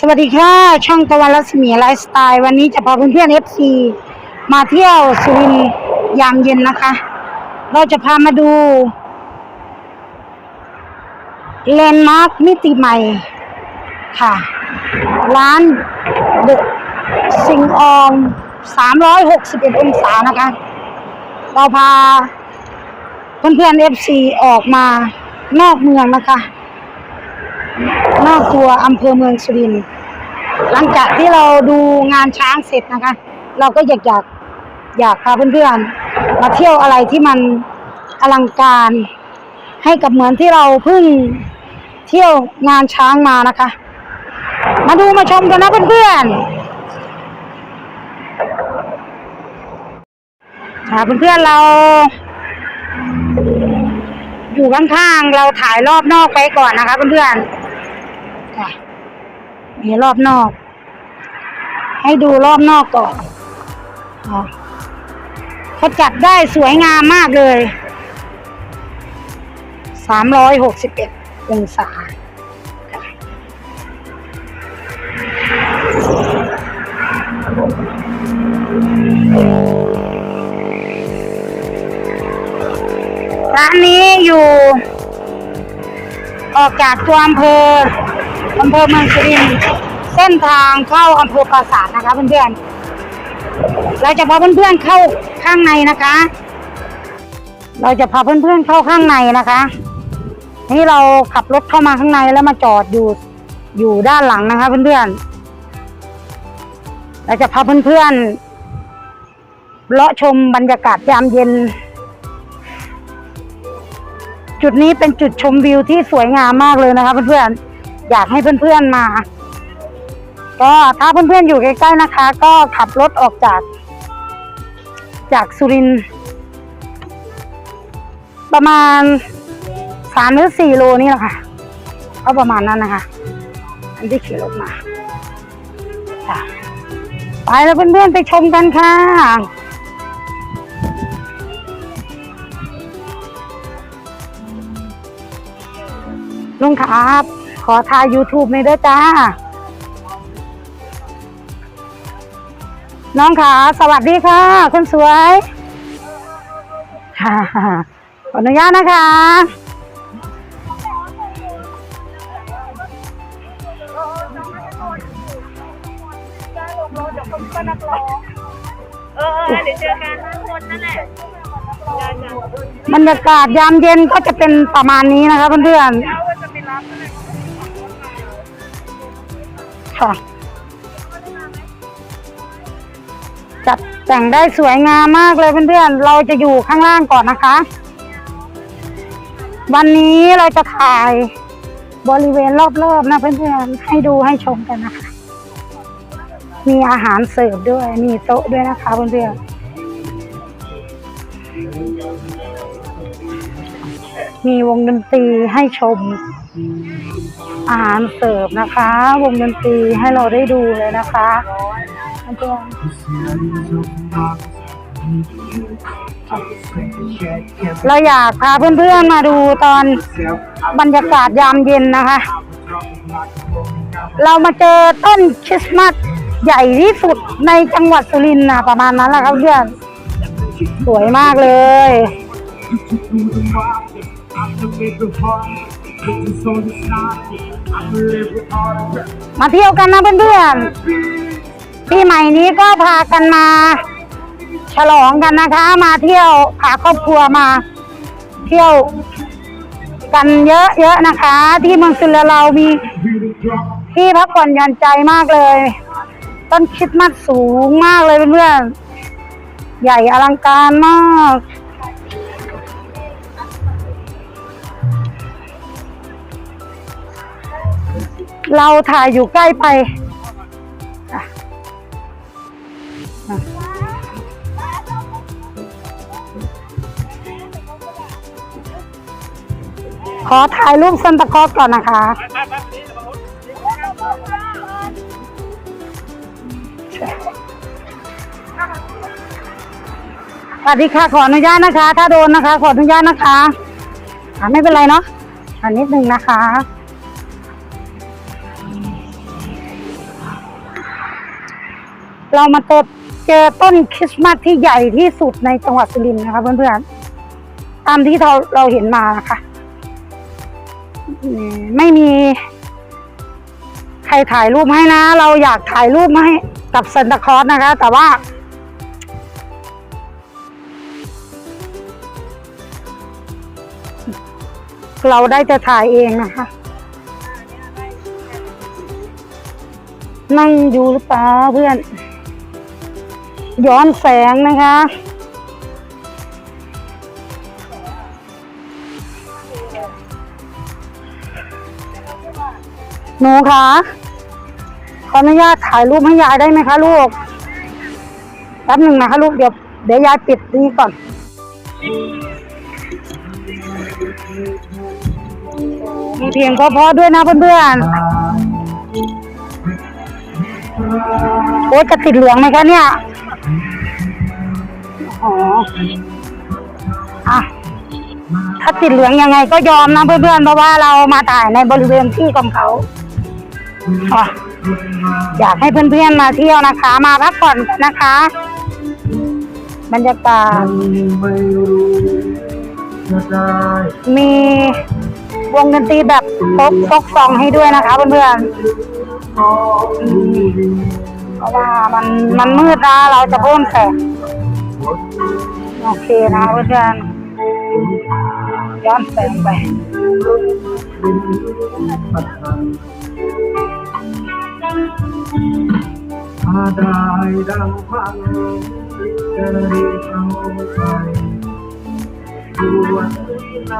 สวัสดีค่ะ ช่องตะวันรัศมีไลฟ์สไตล์ วันนี้จะพาเพื่อนๆเอฟซีมาเที่ยวสุรินทร์ยามเย็นนะคะ เราจะพามาดูแลนด์มาร์คมิติใหม่ค่ะ ร้านเดอะสิงออง361 องศานะคะ เราพาเพื่อนๆเอฟซีออกมานอกเมืองนะคะ นอกตัวอำเภอเมืองสุรินทร์หลังจากที่เราดูงานช้างเสร็จนะคะ เราก็อยากอยากอยากพาเพื่อนๆมาเที่ยวอะไรที่มันอลังการ ให้กับเหมือนที่เราเพิ่งเที่ยวงานช้างมานะคะ มาดูมาชมกันนะเพื่อนๆค่ะเพื่อนๆเราอยู่ข้างๆ เราถ่ายรอบนอกไปก่อนนะคะเพื่อนๆ ค่ะมีรอบนอก ให้ดูรอบนอกก่อนเขาจัดได้สวยงามมากเลยสามร้อยหกสิบเอ็ดองศาร้านนี้อยู่ ออกจากตัวอำเภอ อำเภอเมืองสุรินทร์เส้นทางเข้าอำเภอปราสาทนะคะเพื่อนๆเราจะพาเพื่อนๆเข้าข้างในนะคะ เราจะพาเพื่อนๆเข้าข้างในนะคะ นี่เราขับรถเข้ามาข้างในแล้วมาจอดอยู่อยู่ด้านหลังนะคะ เพื่อนๆเราจะพาเพื่อนๆเลาะชมบรรยากาศยามเย็นจุดนี้เป็นจุดชมวิวที่สวยงามมากเลยนะคะเพื่อนๆ อยากให้เพื่อนๆมา ก็ถ้าเพื่อนๆอยู่ใกล้ๆนะคะ ก็ขับรถออกจาก จากสุรินประมาณสามหรือสี่โลนี่แหละค่ะก็ประมาณนั้นนะคะ อันที่ขี่รถมาค่ะไปแล้วเพื่อนๆไปชมกันค่ะลุงครับ ขอทาย YouTube ในอยเด้อจ้า น้องขาสวัสดีค่ะ คนสวยค่ะขออนุญาตนะคะ เออเออเดี๋ยวเจอกันทุกคนนั่นแหละจ้าจ้าบรรยากาศยามเย็นก็จะเป็นประมาณนี้นะคะเพื่อนเค่ะ จัดแต่งได้สวยงามมากเลยเพื่อนๆ เราจะอยู่ข้างล่างก่อนนะคะ วันนี้เราจะถ่ายบริเวณรอบๆนะเพื่อนๆ ให้ดูให้ชมกันนะคะ มีอาหารเสิร์ฟด้วย มีโต๊ะด้วยนะคะเพื่อนๆ มีวงดนตรีให้ชม อาหารเสิร์ฟนะคะ วงดนตรีให้เราได้ดูเลยนะคะเพื่อนๆเราอยากพาเพื่อนๆมาดูตอนบรรยากาศยามเย็นนะคะ เรามาเจอต้นคริสต์มาสใหญ่ที่สุดในจังหวัดสุรินทร์นะประมาณนั้นแหละครับเพื่อนสวยมากเลย มาเที่ยวกันนะเพื่อนๆ ปีใหม่นี้ก็พากันมา ฉลองกันนะคะ มาเที่ยวพาครอบครัวมา เที่ยวกันเยอะๆนะคะ ที่เมืองสุรเรามีที่พักผ่อนหย่อนใจมากเลย ต้นคิดมัดสูงมากเลยเพื่อนๆ ใหญ่อลังการมาก เราถ่ายอยู่ใกล้ไปขอถ่ายรูปซันตาคอสก่อนนะคะ สวัสดีค่ะ ขออนุญาตนะคะ ถ้าโดนนะคะ ขออนุญาตนะคะ ไม่เป็นไรเนาะอันนิดนึงนะคะ เรามาเจอเจอต้นคริสต์มาสที่ใหญ่ที่สุดในจังหวัดสุรินทร์นะคะเพื่อนๆตามที่เราเราเห็นมานะคะไม่มี ใครถ่ายรูปให้นะ เราอยากถ่ายรูปให้กับซันตาคลอสนะคะ แต่ว่าเราได้จะถ่ายเองนะคะนั่งอยู่หรือเปล่าเพื่อน ย้อนแสงนะคะ หนูคะขออนุญาตถ่ายรูปให้ยายได้ไหมคะลูก แป๊บหนึ่งนะคะลูกเดี๋ยวเดี๋ยวยายปิดนี้ก่อน มีเพลงเพราะๆด้วยนะเพื่อนๆโอ้ยจะติดเหลืองไหมคะเนี่ย อ๋ออะถ้าติดเหลืองยังไงก็ยอมนะเพื่อนๆเพราะว่าเรามาถ่ายในบริเวณที่ของเขาออยากให้เพื่อนๆมาเที่ยวนะคะ มาพักผ่อนกันนะคะ บรรยากาศมีวงดนตรีแบบฟกฟกซองให้ด้วยนะคะเพื่อนๆเพราะว่ามันมันมืดนะเราจะเพิ่มแสง โอเคนะเพื่อนๆย้อนแสงไปเป็นปัจจัยถ้าได้ดังพังจะรีบเอาไปส่วนที่ไหน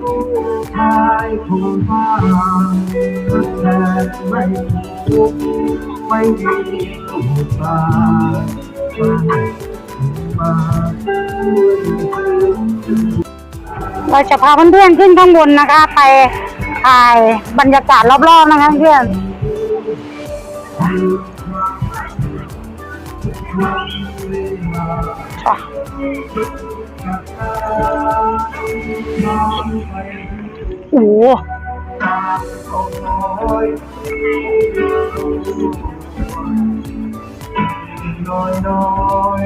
ผู้ชายผู้ฟ้าแต่ไม่ถูกไม่มีผู้ตามามา เราจะพาเพื่อนๆขึ้นข้างบนนะคะ ไปถ่ายบรรยากาศรอบๆนะคะเพื่อนโอ้โหน้อยน้อย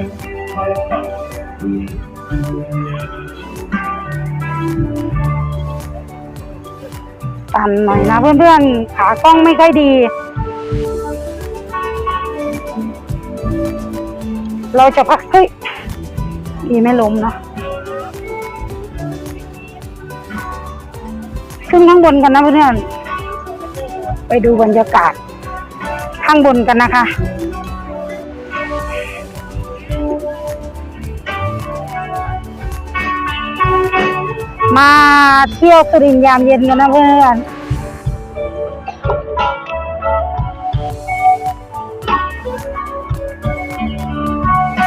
ตันหน่อยนะเพื่อนๆ ขากล้องไม่ค่อยดี เราจะพักเฮ้ยดีไม่ล้มเนาะ ขึ้นข้างบนกันนะเพื่อนๆ ไปดูบรรยากาศข้างบนกันนะคะ มาเที่ยวสุรินทร์ยามเย็นกันนะเพื่อน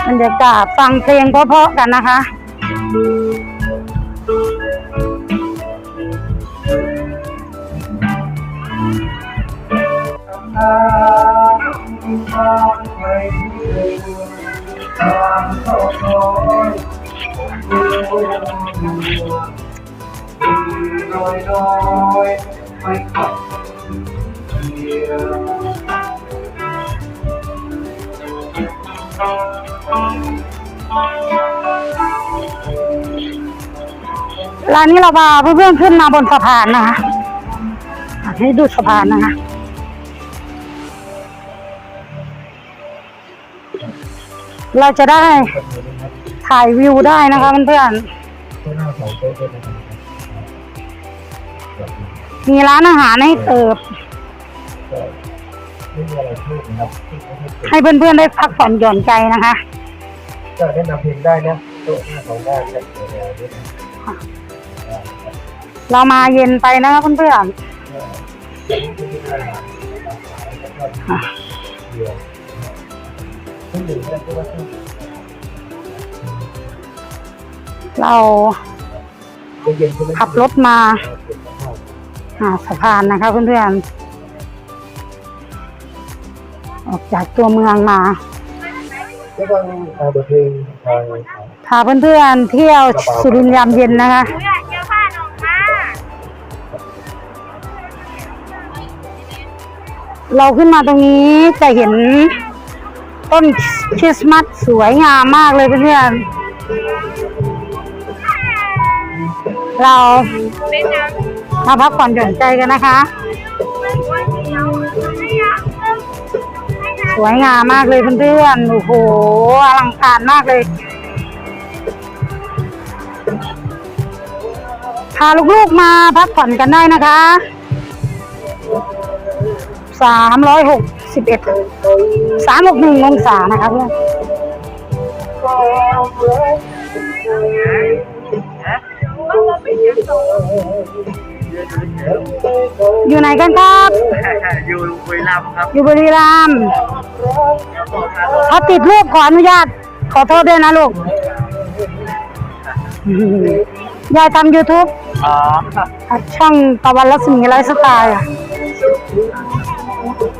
บรรยากาศฟังเพลงเพราะๆกันนะคะตาตาไปตามต่อ คอยน้อยไม่ขัดเดียวร้านนี้เราพาเพื่อนๆขึ้นมาบนสะพานนะคะให้ดูสะพานนะคะเราจะได้ถ่ายวิวได้นะคะเพื่อนก็ มีร้านอาหารให้เสิร์ฟไม่มีอะไรเพิ่มนะครับให้เพื่อนๆได้พักผ่อนหย่อนใจนะคะ ก็แนะนำเพลงได้นะโต๊ะหน้าสองด้านครับแนวนี้นะเรามาเย็นไปนะคะเพื่อนอะเดียวเครื่องดื่มก็ได้ก็ว่าเครื่องๆเรา เย็นๆใช่ไหมขับรถมา หาสะพานนะคะเพื่อนๆ ออกจากตัวเมืองมาก็ฟังอ่าบทเพลงทางพาเพื่อนๆเที่ยวสุรินทร์ยามเย็นนะคะหนูอยากเจอผ้าหนองมาเราขึ้นมาตรงนี้จะเห็นต้นคริสต์มาสสวยงามมากเลยเพื่อนๆเราเป็นยัง มาพักผ่อนหย่อนใจกันนะคะ สวยงามมากเลยเพื่อนๆ โอ้โห อลังการมากเลย พาลูกๆมาพักผ่อนกันได้นะคะสามร้อยหกสิบเอ็ดสามหกหนึ่งองศานะคะเพื่อน อยู่ไหนกันครับ อยู่บุรีรัมย์ครับอยู่บุรีรัมย์ถ้าติดรูปขออนุญาต ขอโทษด้วยนะลูก ยายทำ YouTube อ๋ออะช่องตะวันรัศมีไลฟ์สไตล์อะ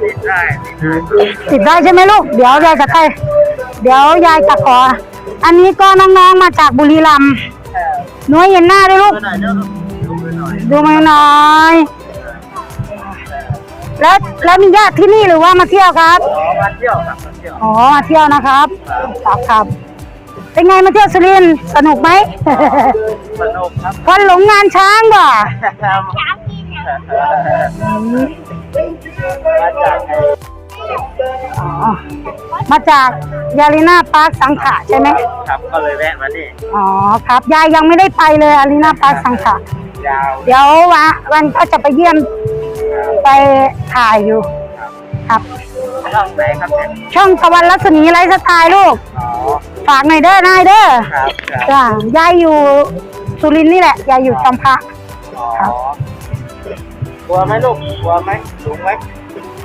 ติดได้ติดได้ ติดได้ใช่ไหมลูก เดี๋ยวยายจะไปเดี๋ยวยายจะขอ อันนี้ก็น้องๆมาจากบุรีรัมย์หนูให้เห็นหน้าด้วยลูกหน่อยเดี๋ยวดูไปหน่อยดูมาหน่อย แล้วแล้วมีญาติที่นี่หรือว่ามาเที่ยวครับ อ๋อมาเที่ยวครับมาเที่ยวอ๋อมาเที่ยวนะครับ ครับครับ เป็นไงมาเที่ยวสุรินทร์สนุกไหม สนุกครับ คนหลงงานช้างบ่มาจากไอ้อ๋อมาจากยาลิน่าพาร์คสังขะใช่ไหม ครับก็เลยแวะมานี่อ๋อครับ ยายยังไม่ได้ไปเลยอารีนาพาร์คสังขะยาว เดี๋ยววะวันก็จะไปเยี่ยมไปถ่ายอยู่ ครับช่องไหนครับเนี่ยช่องตะวันรัศมีไลฟ์สไตล์ลูก อ๋อ ฝากหน่อยเด้อนายเด้อครับครับจ้ายายอยู่สุรินทร์นี่แหละยายอยู่จอมพระ อ๋อกลัวไหมลูกกลัวไหมสูงไหม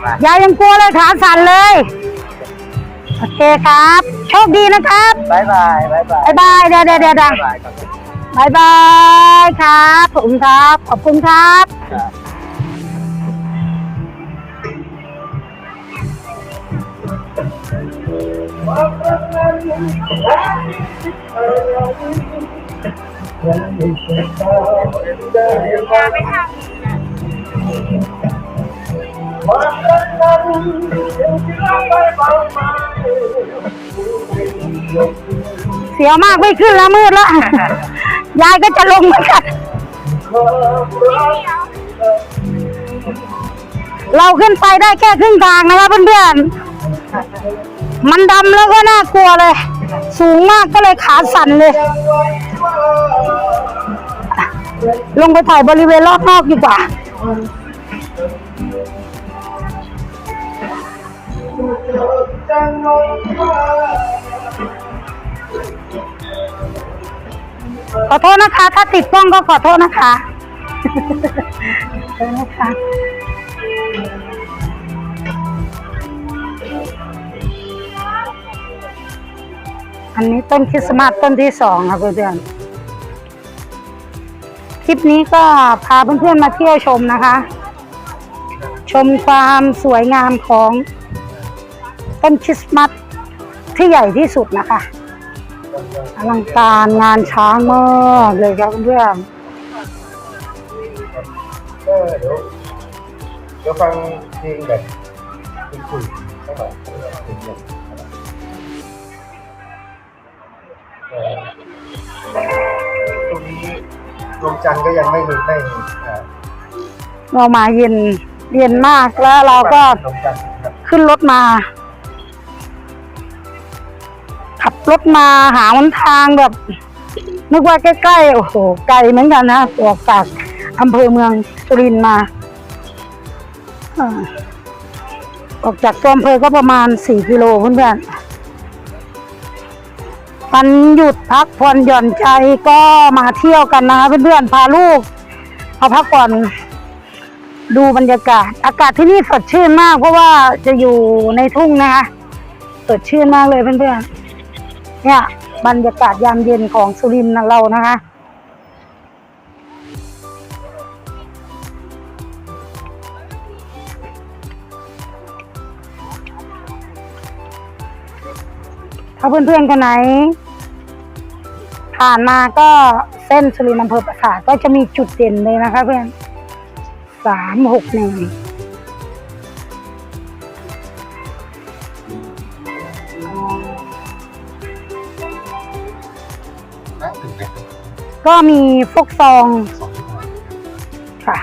มายายยังกลัวเลยขาสั่นเลย โอเคครับ โชคดีนะครับ บายบายบายบายบ๊ายบายเดี๋ยวเดี๋ยวเดี๋ยวเดี๋ยวบายบายครับ บายบายครับ ขอบคุณครับขอบคุณครับครับไม่ทำเสียวมากไม่ขึ้นแล้วมืดแล้ว ยายก็จะลงเหมือนกันเราขึ้นไปได้แค่ครึ่งทางนะครับเพื่อนๆ มันดำแล้วก็น่ากลัวเลย สูงมากก็เลยขาสั่นเลย ลงไปถ่ายบริเวณรอบนอกดีกว่า ขอโทษนะคะ ถ้าติดกล้องก็ขอโทษนะคะขอโทษนะคะอันนี้ต้นคริสต์มาสต้นที่สองค่ะเพื่อนๆคลิปนี้ก็พาเพื่อนๆมาเที่ยวชมนะคะ ชมความสวยงามของต้นคริสต์มาสที่ใหญ่ที่สุดนะคะ อลังการงานช้างมากเลยครับเพื่อนเออเดี๋ยวเดี๋ยวฟังเพลงแบบคุณคุยสักหน่อยเพลงเนี่ยเออตรงนี้ดวงจันทร์ก็ยังไม่มีไม่อ่าๆเรามาเย็นเย็นมากแล้วเราก็ดวงจันทร์ครับขึ้นรถมา ขับรถมาหาวันทางแบบนึกว่าใกล้ๆ โอ้โห ไกลเหมือนกันนะออกจากอำเภอเมืองสุรินทร์มาอออกจากตัวอำเภอก็ประมาณสี่กิโลเพื่อนๆวันหยุดพักผ่อนหย่อนใจก็มาเที่ยวกันนะคะเพื่อนๆ พาลูกมาพักผ่อนดูบรรยากาศ อากาศที่นี่สดชื่นมาก เพราะว่าจะอยู่ในทุ่งนะคะ สดชื่นมากเลยเพื่อนๆ เนี่ยบรรยากาศยามเย็นของสุรินทร์เรานะคะ ถ้าเพื่อนๆคนไหน ผ่านมาก็เส้นสุรินทร์อำเภอประสาทก็จะมีจุดเด่นเลยนะคะเพื่อนสามหกหนึ่ง ก็มีฟกซองสองชั่วโมงค่ะ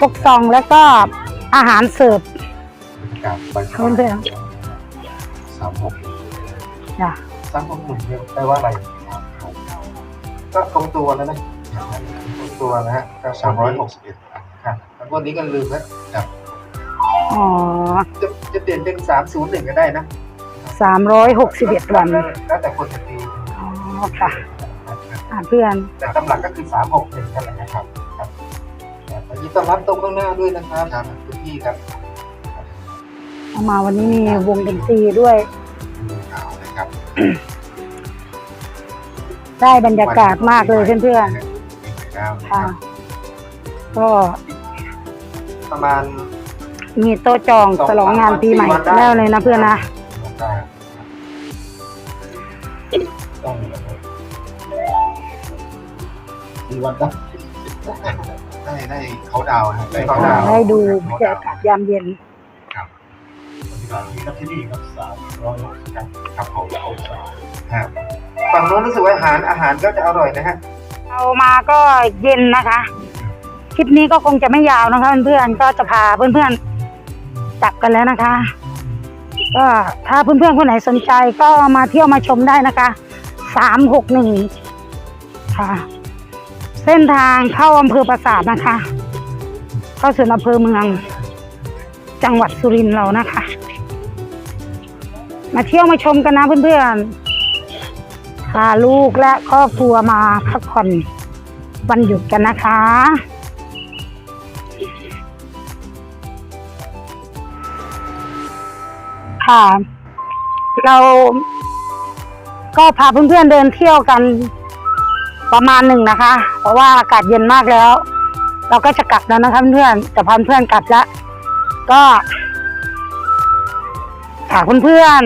ฟกซองแล้วก็อาหารเสิร์ฟกับใบสเพิ่มเติมสามหกจ้ะสามหกหนึ่งเนี่ยแปลว่าอะไรก็ตรงตัวแล้วนะตรงตัวนะฮะสามร้อยหกสิบเอ็ดครับแล้ววันนี้ก็ลืมแล้วครับอ๋อจะจะเปลี่ยนเป็นสามศูนย์หนึ่งก็ได้นะสามร้อยหกสิบเอ็ดวันแล้วแต่คนจะตีอ๋อค่ะ อ่าเพื่อนแต่ตำหลักก็คือสามหกหนึ่งนั่นแหละนะครับครับครับยินดีต้อนรับตรงข้างหน้าด้วยนะครับครับคุณพี่ครับเอามาวันนี้มีวงดนตรีด้วยเอาเลยครับ ได้บรรยากาศมากเลยเพื่อนครับๆค่ะก็ประมาณมีโต๊ะจองฉลองงานปีใหม่แล้วเลยนะเพื่อนนะได้ต้อง มีวันได้ได้ได้เขาดาวครับได้เขาดาวได้ดูบรรยากาศยามเย็นครับที่ครับที่นี่ครับสามร้อยครับครับเขาเอาสามครับฝั่งโน้นรู้สึกว่าอาหารอาหารก็จะอร่อยนะฮะเรามาก็เย็นนะคะคลิปนี้ก็คงจะไม่ยาวนะคะเพื่อนๆก็จะพาเพื่อนๆกลับกันแล้วนะคะ ก็ถ้าเพื่อนๆคนไหนสนใจก็มาเที่ยวมาชมได้นะคะสามหกหนึ่งค่ะ เส้นทางเข้าอำเภอปราสาทนะคะ เข้าสู่อำเภอเมือง จังหวัดสุรินทร์เรานะคะ มาเที่ยวมาชมกันนะเพื่อนๆพาลูกและครอบครัวมาพักผ่อนวันหยุดกันนะคะ ค่ะ เราก็พาเพื่อนๆเดินเที่ยวกัน ประมาณหนึ่งนะคะ เพราะว่าอากาศเย็นมากแล้ว เราก็จะกลับแล้วนะคะเพื่อนจะพาเพื่อนกลับแล้วก็ฝากเพื่อน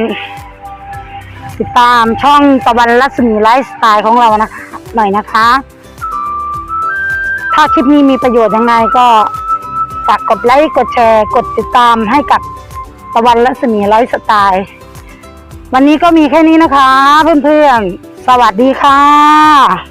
ๆติดตามช่องตะวันรัศมีไลฟ์สไตล์ของเรานะคะ หน่อยนะคะ ถ้าคลิปนี้มีประโยชน์ยังไงก็ฝากกดไลค์กดแชร์ กดติดตามให้กับตะวันรัศมีไลฟ์สไตล์วันนี้ก็มีแค่นี้นะคะ เพื่อนๆ สวัสดีค่ะ